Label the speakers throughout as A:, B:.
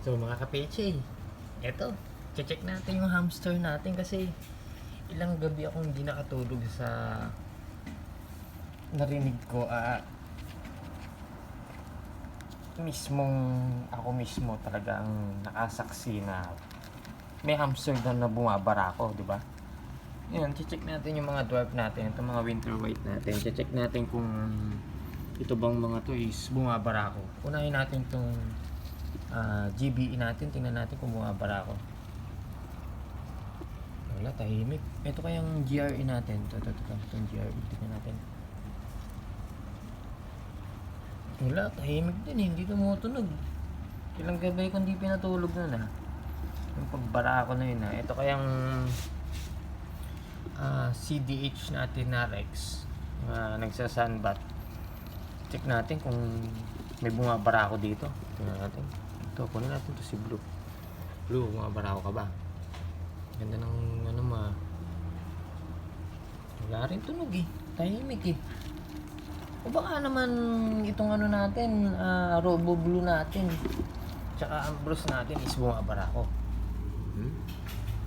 A: So mga kapeche, eto, check natin yung hamster natin kasi ilang gabi akong hindi nakatulog sa narinig ko ah mismong ako mismo talaga ang nakasaksi na may hamster na, na bumabara ako, di ba? Yan, check natin yung mga dwarf natin, itong mga winter white natin. Check natin kung ito bang mga to is bumabara ako. Unahin natin itong ah, GBE natin, tingnan natin kung bumabara ako. Wala, tahimik. Ito kayang GRE natin. Ito, ito, ito, ito, itong GRE. Tingnan natin. Wala, tahimik din eh. Hindi tumutunog. Ilang gabi ko hindi pinatulog nun ah. Yung pagbara ko na yun ah. Ito kayang ah, CDH natin na Rex. Uh, nagsasunbat. Check natin kung may bumabara ako dito. Tingnan natin. Ito, kunin natin to si Blue. Blue, bumabara ako ka ba? Ganda ng ano ma. Wala rin tunog eh. Tahimik eh. O baka naman itong ano natin, ah, Robo Blue natin, tsaka Ambrose natin is bumabara ko. Hmm?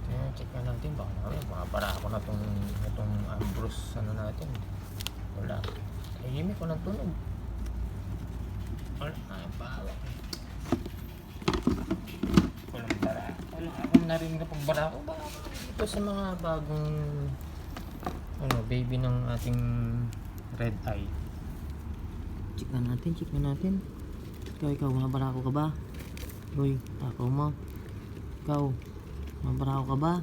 A: Kaya check na natin, baka naman bumabara ako na itong, itong Ambrose ano natin. Wala. Tahimik ko ng tunog. Wala, ay, bawak eh. Walang bara. Wala akong narinig na pagbara ko. Baka ito sa mga bagong ano, baby ng ating red eye. Check na natin, check na natin. Ikaw, ikaw, mabara ko ka ba? Uy, takaw mo. Ikaw, mabara ko ka ba?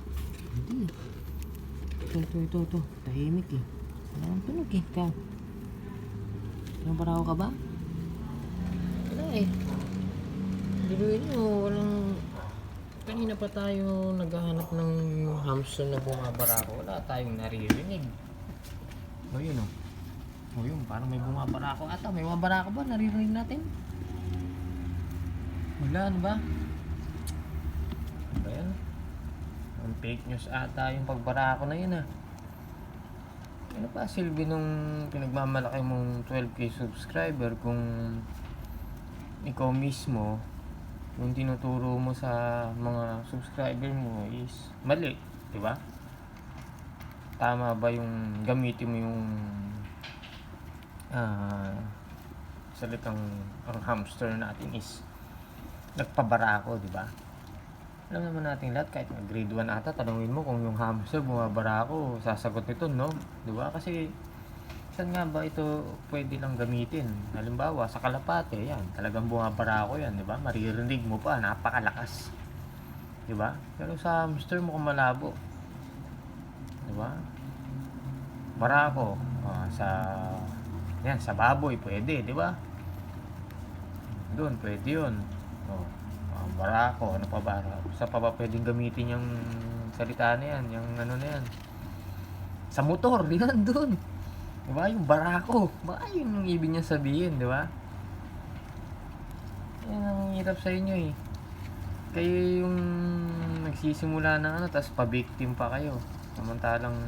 A: Hindi. Ito, ito, ito, ito. Tahimik eh. Wala nang tunog eh. Ikaw. Mabara ko ka ba? Wala eh. Biluin nyo, walang... Kanina pa tayo naghahanap ng hamster na bumabara ko. Wala tayong naririnig. O yun o. O yun, parang may bumabara ako ata. May bumabara ako ba? Naririnig natin? Wala, ano ba? Ano ba yan? Ang fake news ata yung pagbara ko na yun ah. Ano pa silbi nung pinagmamalaki mong 12k subscriber kung ikaw mismo yung tinuturo mo sa mga subscriber mo is mali, di ba? Tama ba yung gamitin mo yung ah salitang ang hamster natin is nagpabara ako, di ba? Alam naman natin lahat, kahit grade 1 ata, tanungin mo kung yung hamster bumabara ako, sasagot nito, no? Di ba? Kasi, saan nga ba ito pwede lang gamitin? Halimbawa, sa kalapate, yan, talagang bumabara ako yan, di ba? Maririnig mo pa, napakalakas. Di ba? Pero sa hamster mo malabo. Di ba? Bara ako, ah, sa, yan, sa baboy, pwede, di ba? Doon, pwede yun. Oh, ah, bara ako, ano pa ba? Sa pa ba pwedeng gamitin yung salita na yan, yung ano na yan. Sa motor, yan doon. Di ba? Yung barako. Baka yun yung ibig niya sabihin, di ba? Yan ang hirap sa inyo eh. Kayo yung nagsisimula ng ano, tapos pa-victim pa kayo. Samantalang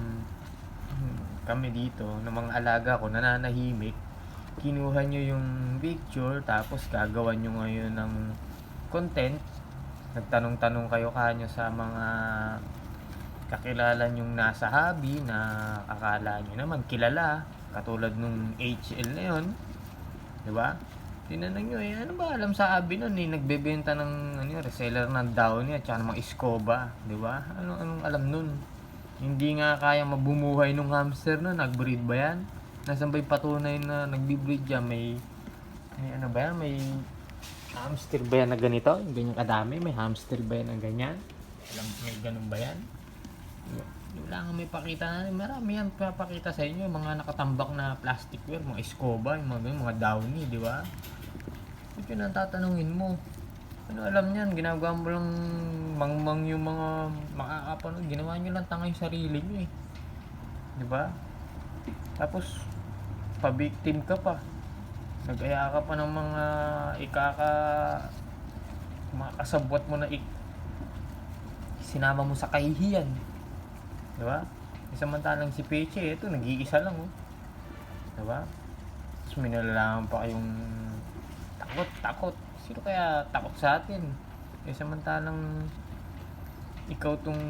A: hmm, kami dito, ng mga alaga ko, nananahimik, kinuha nyo yung picture, tapos gagawan nyo ngayon ng content. Nagtanong-tanong kayo kanyo sa mga kakilala nyong nasa hobby na akala nyo naman kilala katulad nung HL na yun. Di ba? Tinanong nyo eh ano ba alam sa hobby nun? Eh nagbebenta ng ano yun, reseller ng Downy at saka ng mga Escoba di ba? Ano anong alam nun? Hindi nga kaya mabumuhay nung hamster na nagbreed ba yan? Nasan ba patunay na nagbibreed yan? May, may ano ba yan? May hamster ba yan na ganito? Yung ganyan kadami may hamster ba yan na ganyan? Alam may ganun ba yan wala nga may pakita na marami yan papakita sa inyo. Yung mga nakatambak na plasticware mga escoba yung mga, ganun, mga downy di ba? Ito yun ang tatanungin mo. Ano alam niyan ginagawa mo lang mangmang yung mga makakapanood. Ginawa nyo lang tanga yung sarili nyo eh. Di ba? Tapos pa-victim ka pa. Nag-aya ka pa ng mga ikaka mga kasabwat mo na ik sinama mo sa kahihiyan Di ba? Samantalang si Peche, ito, nag-iisa lang, oh. Di ba? Tapos may nalalaman pa kayong takot, takot. Sino kaya takot sa atin? Eh samantalang ikaw tong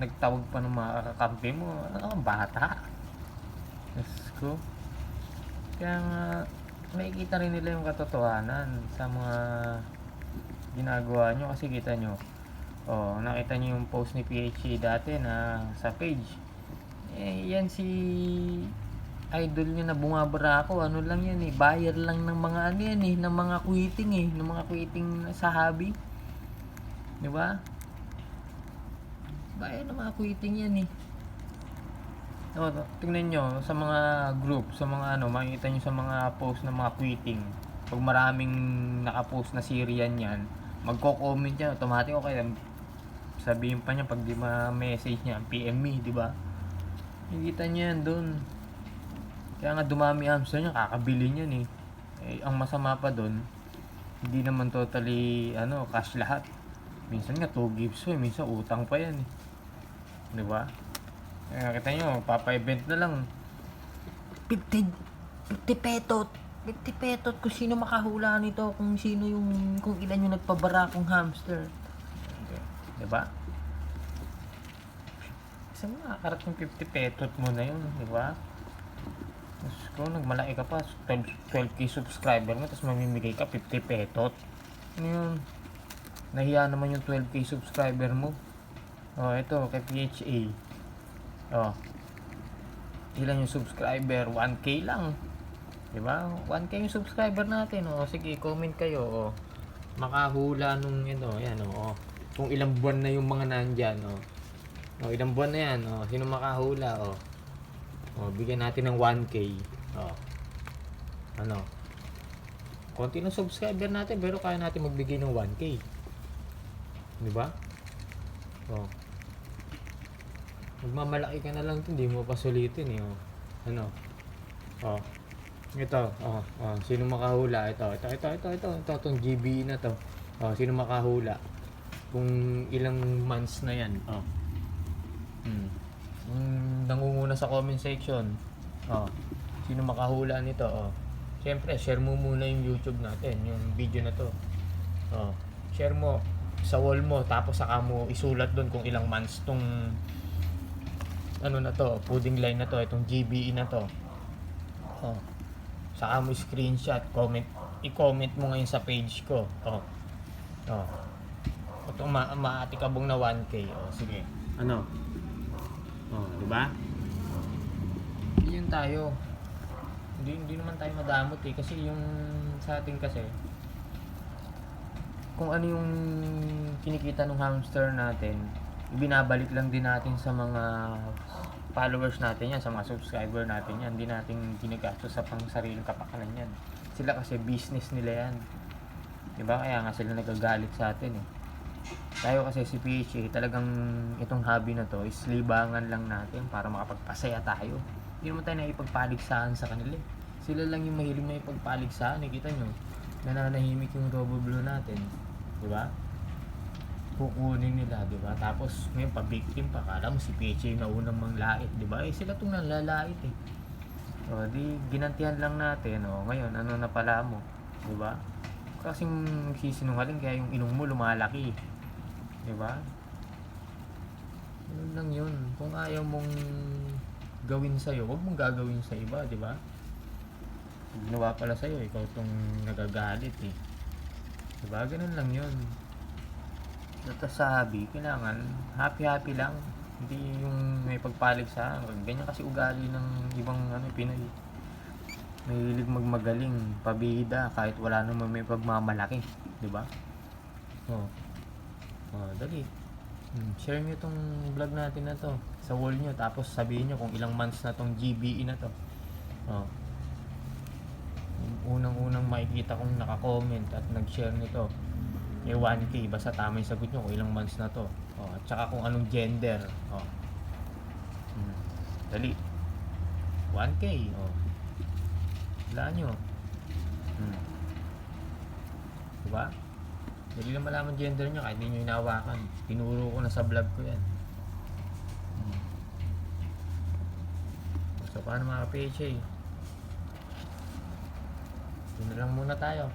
A: nagtawag pa ng mga kakampi mo, ano ka, bata? Diyos ko. Kaya nga, makikita rin nila yung katotohanan sa mga ginagawa nyo kasi kita nyo. Oh, nakita nyo yung post ni PHA dati na sa page. Eh, yan si idol niya na bumabara ako. Ano lang yan eh. Buyer lang ng mga ano yan eh. Ng mga quitting eh. Ng mga quitting sa hobby. Di ba? Buyer ng mga quitting yan eh. O, tingnan nyo sa mga group, sa mga ano, makikita nyo sa mga post ng mga quitting. Pag maraming nakapost na Syrian yan, magko-comment yan, automatic okay sabihin pa niya pag di ma-message niya, PM me, di ba? Nakikita niya yan doon. Kaya nga dumami hamster niya, kakabili niyan eh. eh. Ang masama pa doon, hindi naman totally ano, cash lahat. Minsan nga 2 gives eh, minsan utang pa yan eh. Di ba? Kaya kita nyo, papa-event na lang.
B: 50, 50 petot. 50 petot kung sino makahula nito, kung sino yung, kung ilan yung nagpabara kong hamster.
A: Di ba? Isa mo nakakarating 50 petot mo na yun, di ba? Tapos kung nagmalaki ka pa, 12, 12k subscriber mo, tapos mamimigay ka 50 petot. Ano yun? Nahiya naman yung 12k subscriber mo. Oh, ito, kay PHA. Oh. Ilan yung subscriber? 1k lang. Di ba? 1k yung subscriber natin. Oh, sige, comment kayo. Oh. Makahula nung ito, yan oh. Kung ilang buwan na yung mga nandyan, oh. Oh, ilang buwan na yan, oh. Sino makahula, oh. Oh, bigyan natin ng 1k. Oh. Ano? Konti ng subscriber natin, pero kaya natin magbigay ng 1k. Di ba? Oh. Magmamalaki ka na lang ito, hindi mo pa sulitin eh. Oh. Ano? Oh. Ito, oh, oh, sino makahula? Ito, ito, ito, ito, ito, ito, itong GB na to. Oh, sino makahula? Kung ilang months na yan. Oh. Hmm. Yung nangunguna sa comment section. Oh. Sino makahula nito? Oh. Siyempre, share mo muna yung YouTube natin, yung video na to. Oh. Share mo sa wall mo, tapos saka mo isulat doon kung ilang months tong ano na to, pudding line na to, itong GBE na to. Oh. Saka mo screenshot, comment, i-comment mo ngayon sa page ko. Oh. Oh. Ito ma maatikabong na 1k. Oh, sige. Ano? Oh, di ba? Yun tayo. Hindi, hindi naman tayo madamot eh. Kasi yung sa atin kasi, kung ano yung kinikita ng hamster natin, binabalik lang din natin sa mga followers natin yan, sa mga subscriber natin yan. Hindi natin ginagastos sa pang sariling kapakanan yan. Sila kasi business nila yan. Diba? Kaya nga sila nagagalit sa atin eh. Tayo kasi si PHA, talagang itong hobby na to is libangan lang natin para makapagpasaya tayo. Hindi naman tayo naipagpaligsahan sa kanila eh. Sila lang yung mahilig na ipagpaligsahan eh. Kita nyo, nananahimik yung Robo Blue natin. Diba? kukunin nila, di ba? Tapos ngayon pa-victim pa, kala mo si PHA na unang manglait, di ba? Eh sila tong nanlalait eh. O di ginantihan lang natin, o ngayon ano na pala mo, di ba? Kasi sisinungaling kaya yung ilong mo lumalaki. Di ba? Yun lang yun. Kung ayaw mong gawin sa'yo, huwag mong gagawin sa iba, di ba? Ginawa pala sa'yo, ikaw tong nagagalit eh. Di ba? Ganun lang yun dito sa hobby, kailangan happy-happy lang. Hindi yung may pagpalig sa ganyan kasi ugali ng ibang ano, Pinoy. Mahilig magmagaling, pabida, kahit wala naman may pagmamalaki. Di ba? Oh. Oh, dali. Hmm, share nyo tong vlog natin na to sa wall nyo. Tapos sabihin nyo kung ilang months na tong GBE na to. Oh. Unang-unang makikita kong naka-comment at nag-share nito may 1K basta tama yung sagot nyo kung ilang months na to oh, at saka kung anong gender oh. hmm. dali 1K oh. wala nyo hmm. diba dali na malaman gender nyo kahit hindi nyo hinawakan tinuro ko na sa vlog ko yan. So paano mga PHA yun na lang muna tayo